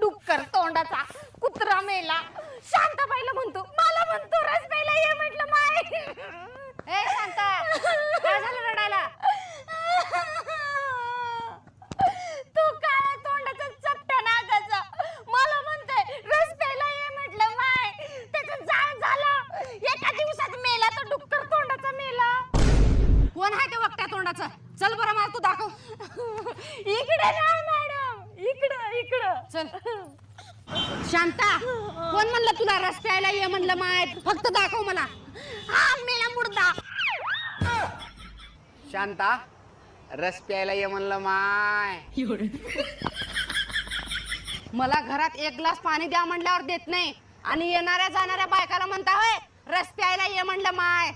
डुक्कर तोंडाचा कुत्रा मेला. शांताबाईला म्हणतो मला म्हणतो रस्त्याला ये म्हटलं माय. ए शांता काय झालं रडायला? तू काळ्या तोंडाचा चपटा नागाचा. मला म्हणतोय रस्त्याला ये म्हटलं माय. त्याचं जाळ झालं. एका दिवसात मेला तर डुक्कर तोंडाचा मेला. कोण आहे ते वक्त्या तोंडाचं? चल बरं मला तू दाखव. इकडे इकडं चल. शांता कोण म्हणलं तुला रस्त्याला ये म्हणलं माय? फक्त दाखव मला. हा मेला मुर्दा. शांता रस प्यायला ये म्हणलं माय. मला घरात एक ग्लास पाणी द्या म्हणल्यावर देत नाही. आणि येणाऱ्या जाणाऱ्या बायकाला म्हणता होय रस प्यायला ये म्हणलं माय.